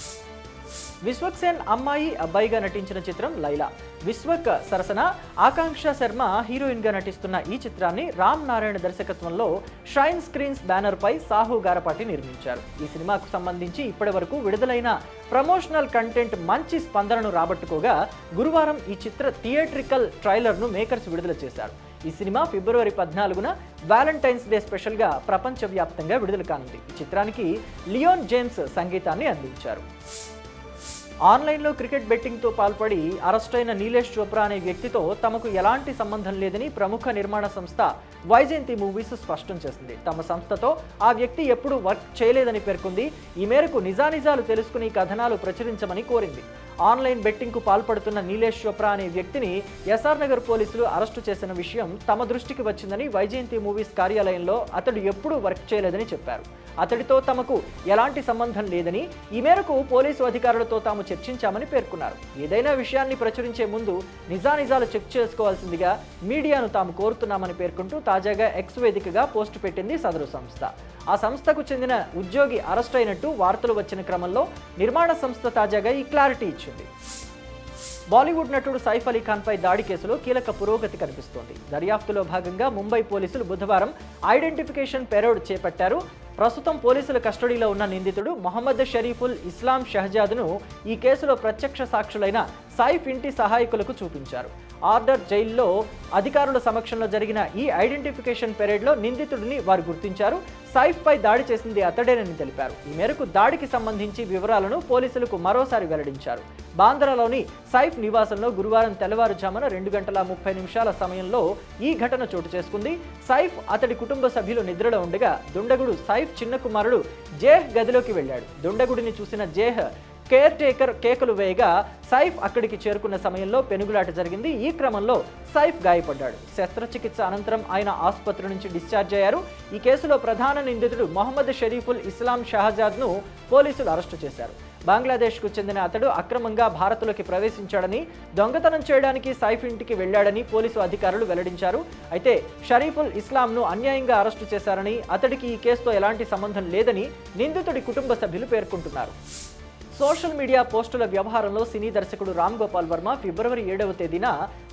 [SPEAKER 2] విశ్వక్ సేన్ అమ్మాయి అబ్బాయిగా నటించిన చిత్రం లైలా. విశ్వక్ సరసన ఆకాంక్ష శర్మ హీరోయిన్గా నటిస్తున్న ఈ చిత్రాన్ని రామ్ నారాయణ దర్శకత్వంలో షైన్ స్క్రీన్స్ బ్యానర్ పై సాహు గారపాటి నిర్మించారు. ఈ సినిమాకు సంబంధించి ఇప్పటి వరకు విడుదలైన ప్రమోషనల్ కంటెంట్ మంచి స్పందనను రాబట్టుకోగా గురువారం ఈ చిత్ర థియేట్రికల్ ట్రైలర్ను మేకర్స్ విడుదల చేశారు. ఈ సినిమా ఫిబ్రవరి పద్నాలుగున వ్యాలంటైన్స్ డే స్పెషల్గా ప్రపంచవ్యాప్తంగా విడుదల కానుంది. ఈ చిత్రానికి లియోన్ జేమ్స్ సంగీతాన్ని అందించారు. ఆన్లైన్లో క్రికెట్ బెట్టింగ్తో పాల్పడి అరెస్టైన నీలేష్ చోప్రా అనే వ్యక్తితో తమకు ఎలాంటి సంబంధం లేదని ప్రముఖ నిర్మాణ సంస్థ వైజయంతి మూవీస్ స్పష్టం చేసింది. తమ సంస్థతో ఆ వ్యక్తి ఎప్పుడూ వర్క్ చేయలేదని పేర్కొంది. ఈ మేరకు నిజానిజాలు తెలుసుకుని కథనాలు ప్రచురించమని కోరింది. ఆన్లైన్ బెట్టింగ్కు పాల్పడుతున్న నీలేష్ చోప్రా అనే వ్యక్తిని ఎస్ఆర్ నగర్ పోలీసులు అరెస్టు చేసిన విషయం తమ దృష్టికి వచ్చిందని వైజయంతి మూవీస్ కార్యాలయంలో అతడు ఎప్పుడూ వర్క్ చేయలేదని చెప్పారు. అతడితో తమకు ఎలాంటి సంబంధం లేదని ఈ మేరకు పోలీసు అధికారులతో తాము చర్చించామని పేర్కొన్నారు. ఏదైనా విషయాన్ని ప్రచురించే ముందు నిజానిజాలు చెక్ చేసుకోవాల్సిందిగా మీడియాను తాము కోరుతున్నామని పేర్కొంటూ తాజాగా ఎక్స్ వేదికగా పోస్టు పెట్టింది సదరు సంస్థ. ఆ సంస్థకు చెందిన ఉద్యోగి అరెస్ట్ అయినట్టు వార్తలు వచ్చిన క్రమంలో నిర్మాణ సంస్థ తాజాగా ఈ క్లారిటీ ఇచ్చింది. బాలీవుడ్ నటుడు సైఫ్ అలీ ఖాన్పై దాడి కేసులో కీలక పురోగతి కనిపిస్తోంది. దర్యాప్తులో భాగంగా ముంబై పోలీసులు బుధవారం ఐడెంటిఫికేషన్ పెరోడ్ చేపట్టారు. ప్రస్తుతం పోలీసుల కస్టడీలో ఉన్న నిందితుడు మొహమ్మద్ షరీఫుల్ ఇస్లాం షహజాద్ను ఈ కేసులో ప్రత్యక్ష సాక్షులైన సైఫ్ ఇంటి సహాయకులకు చూపించారు. ఆర్డర్ జైల్లో అధికారుల సమక్షంలో జరిగిన ఈ ఐడెంటిఫికేషన్ పెరేడ్లో నిందితుడిని వారు గుర్తించారు. సైఫ్పై దాడి చేసింది అతడేనని తెలిపారు. ఈ మేరకు దాడికి సంబంధించి వివరాలను పోలీసులకు మరోసారి వెల్లడించారు. బాంద్రాలోని సైఫ్ నివాసంలో గురువారం తెల్లవారుజామున రెండు గంటల ముప్పై నిమిషాల సమయంలో ఈ ఘటన చోటు చేసుకుంది. సైఫ్ అతడి కుటుంబ సభ్యులు నిద్రలో ఉండగా దుండగుడు సైఫ్ చిన్న కుమారుడు జేహ్ గదిలోకి వెళ్ళాడు. దుండగుడిని చూసిన జేహ్ కేర్ టేకర్ కేకలు వేయగా సైఫ్ అక్కడికి చేరుకున్న సమయంలో పెనుగులాట జరిగింది. ఈ క్రమంలో సైఫ్ గాయపడ్డాడు. శస్త్రచికిత్స అనంతరం ఆయన ఆసుపత్రి నుంచి డిశ్చార్జ్ అయ్యారు. ఈ కేసులో ప్రధాన నిందితుడు మొహమ్మద్ షరీఫుల్ ఇస్లాం షహజాద్ను పోలీసులు అరెస్టు చేశారు. బంగ్లాదేశ్కు చెందిన అతడు అక్రమంగా భారత్లోకి ప్రవేశించాడని దొంగతనం చేయడానికి సైఫ్ ఇంటికి వెళ్ళాడని పోలీసు అధికారులు వెల్లడించారు. అయితే షరీఫుల్ ఇస్లాంను అన్యాయంగా అరెస్టు చేశారని అతడికి ఈ కేసుతో ఎలాంటి సంబంధం లేదని నిందితుడి కుటుంబ సభ్యులు పేర్కొంటున్నారు. సోషల్ మీడియా పోస్టుల వ్యవహారంలో సినీ దర్శకుడు రామ్ గోపాల్ వర్మ ఫిబ్రవరి ఏడవ తేదీన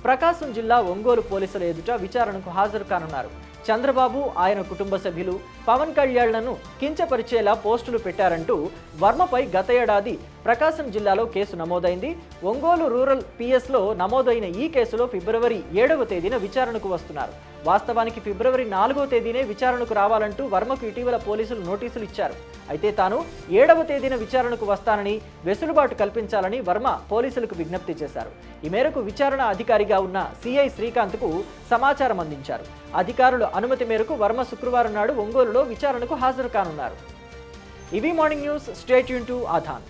[SPEAKER 2] ప్రకాశం జిల్లా ఒంగోలు పోలీసుల ఎదుట విచారణకు హాజరు కానున్నారు. చంద్రబాబు ఆయన కుటుంబ సభ్యులు పవన్ కళ్యాణ్లను కించపరిచేలా పోస్టులు పెట్టారంటూ వర్మపై గత ఏడాది ప్రకాశం జిల్లాలో కేసు నమోదైంది. ఒంగోలు రూరల్ పిఎస్లో నమోదైన ఈ కేసులో ఫిబ్రవరి ఏడవ తేదీన విచారణకు వస్తున్నారు. వాస్తవానికి ఫిబ్రవరి నాలుగో తేదీనే విచారణకు రావాలంటూ వర్మకు ఇటీవల పోలీసులు నోటీసులు ఇచ్చారు. అయితే తాను ఏడవ తేదీన విచారణకు వస్తానని వెసులుబాటు కల్పించాలని వర్మ పోలీసులకు విజ్ఞప్తి చేశారు. ఈ మేరకు విచారణ అధికారిగా ఉన్న సిఐ శ్రీకాంత్కు సమాచారం అందించారు. అధికారుల అనుమతి మేరకు వర్మ శుక్రవారం నాడు ఒంగోలులో విచారణకు హాజరు కానున్నారు. ఇవి మార్నింగ్ న్యూస్. స్టేట్ యూన్ టు ఆధాన్.